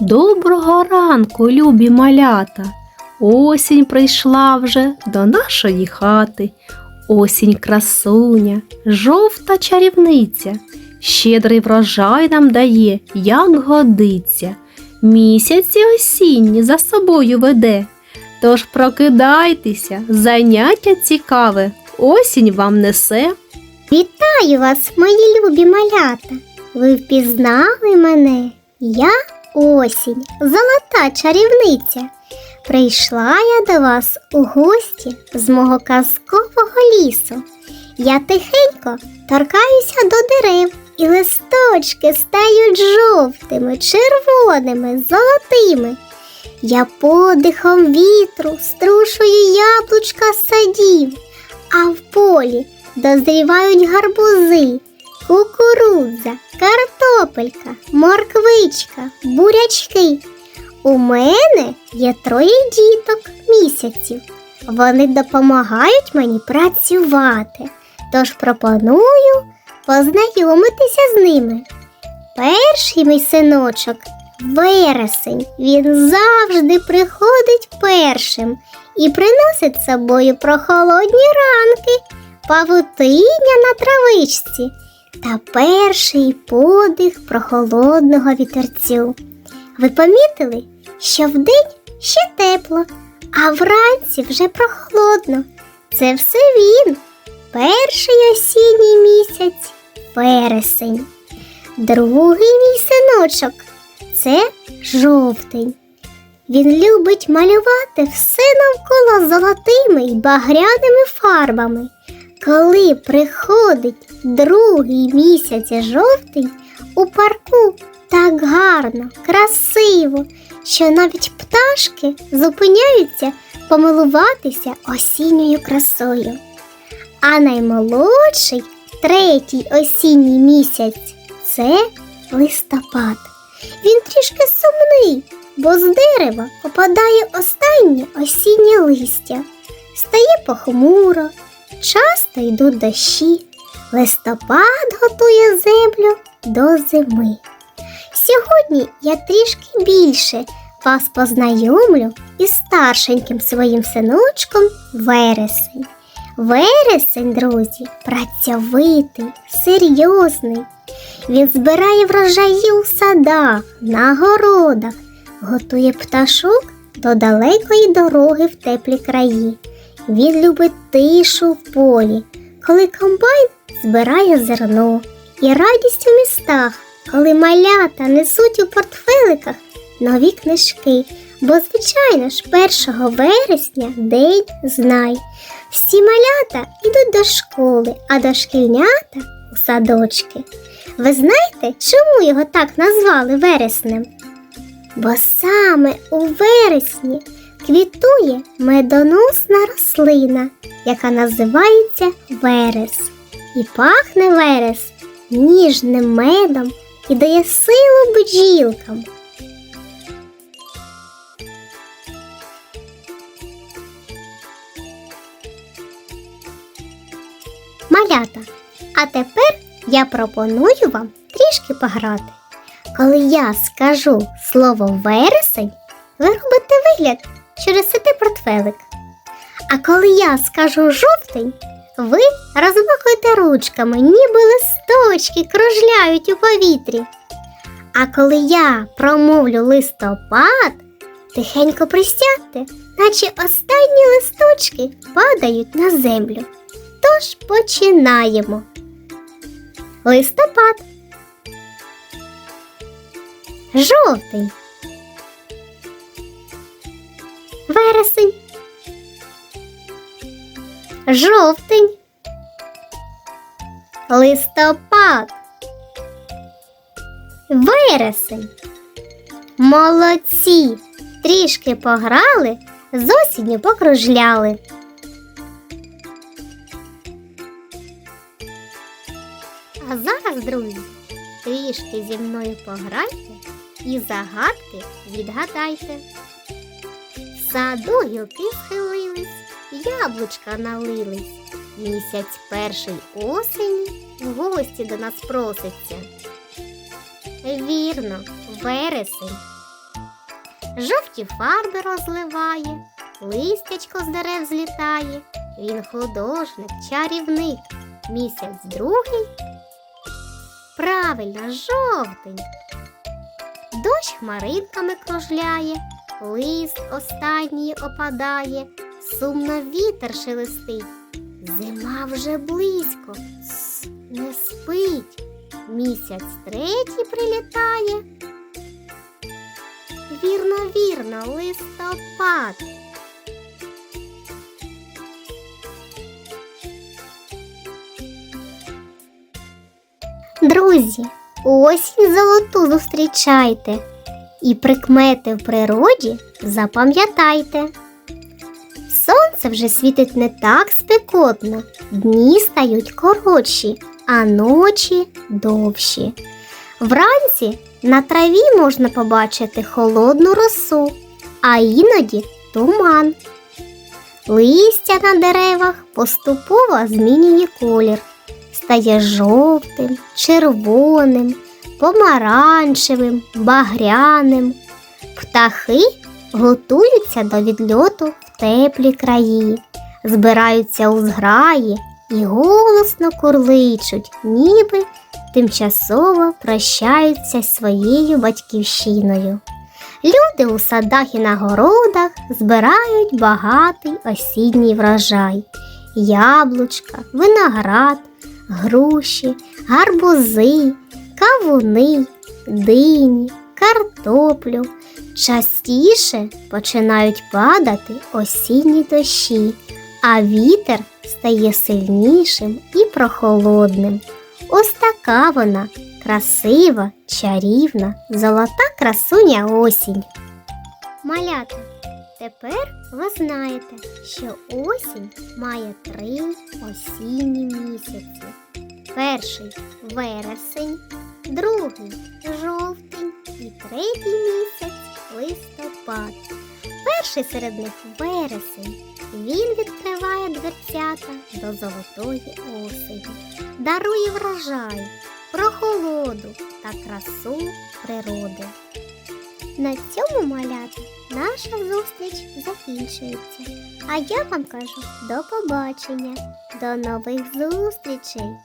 Доброго ранку, любі малята. Осінь прийшла вже до нашої хати. Осінь красуня, жовта чарівниця. Щедрий врожай нам дає, як годиться. Місяці осінні за собою веде. Тож прокидайтеся, заняття цікаве, осінь вам несе. Вітаю вас, мої любі малята. Ви впізнали мене? Я осінь, золота чарівниця. Прийшла я до вас у гості з мого казкового лісу. Я тихенько торкаюся до дерев, і листочки стають жовтими, червоними, золотими. Я подихом вітру струшую яблучка з садів, а в полі дозрівають гарбузи, кукурудза, картопелька, морквичка, бурячки. У мене є троє діток місяців. Вони допомагають мені працювати, тож пропоную познайомитися з ними. Перший мій синочок вересень. Він завжди приходить першим і приносить з собою прохолодні ранки павутиння на травичці та перший подих прохолодного вітерцю. Ви помітили, що вдень ще тепло, а вранці вже прохолодно. Це все він, перший осінній місяць, вересень. Другий мій синочок це жовтень. Він любить малювати все навколо золотими й багряними фарбами. Коли приходить другий місяць жовтий, у парку так гарно, красиво, що навіть пташки зупиняються помилуватися осінньою красою. А наймолодший третій осінній місяць це листопад. Він трішки сумний, бо з дерева опадає останнє осіннє листя, стає похмуро, часто йдуть дощі. Листопад готує землю до зими. Сьогодні я трішки більше вас познайомлю із старшеньким своїм синочком вересень. Вересень, друзі, працьовитий, серйозний. Він збирає врожаї у садах, на городах, готує пташок до далекої дороги в теплі краї. Він любить тишу в полі, коли комбайн збирає зерно, і радість у містах, коли малята несуть у портфеликах нові книжки. Бо, звичайно ж, 1 вересня день знай. Всі малята йдуть до школи, а дошкільнята у садочки. Ви знаєте, чому його так назвали вереснем? Бо саме у вересні квітує медоносна рослина, яка називається верес. І пахне верес ніжним медом і дає силу бджілкам. Малята, а тепер я пропоную вам трішки пограти. Коли я скажу слово вересень, ви робите вигляд, що несете портфелик. А коли я скажу жовтень, ви розмахуєте ручками, ніби листочки кружляють у повітрі. А коли я промовлю листопад, тихенько присядьте, наче останні листочки падають на землю. Тож починаємо. Листопад. Жовтень. Вересень. Жовтень. Листопад. Вересень. Молодці. Трішки пограли, з осінню покружляли. А зараз, друзі, трішки зі мною пограйте і загадки відгадайте. В саду гілки схилились, яблучка налились. Місяць перший осені в гості до нас проситься. Вірно, вересень. Жовті фарби розливає, листячко з дерев злітає. Він художник, чарівник. Місяць другий. Правильно, жовтень. Дощ хмаринками кружляє, лист останній опадає, сумно вітер шелестить. Зима вже близько, не спить. Місяць третій прилітає. Вірно, вірно, листопад. Друзі, осінь золоту зустрічайте і прикмети в природі запам'ятайте. Сонце вже світить не так спекотно, дні стають коротші, а ночі довші. Вранці на траві можна побачити холодну росу, а іноді туман. Листя на деревах поступово змінює колір, стає жовтим, червоним, помаранчевим, багряним. Птахи готуються до відльоту в теплі краї, збираються у зграї і голосно курличуть, ніби тимчасово прощаються з своєю батьківщиною. Люди у садах і на городах збирають багатий осінній врожай, яблучка, виноград, груші, гарбузи, кавуни, дині, картоплю. Частіше починають падати осінні дощі, а вітер стає сильнішим і прохолодним. Ось така вона красива, чарівна, золота красуня осінь. Малята, тепер ви знаєте, що осінь має три осінні місяці. Перший вересень, другий жовтень і третій місяць листопад. Перший серед них вересень. Він відкриває дверцята до золотої осені, дарує врожай, прохолоду та красу природи. На цьому малята наша зустріч закінчується. А я вам кажу до побачення, до нових зустрічей!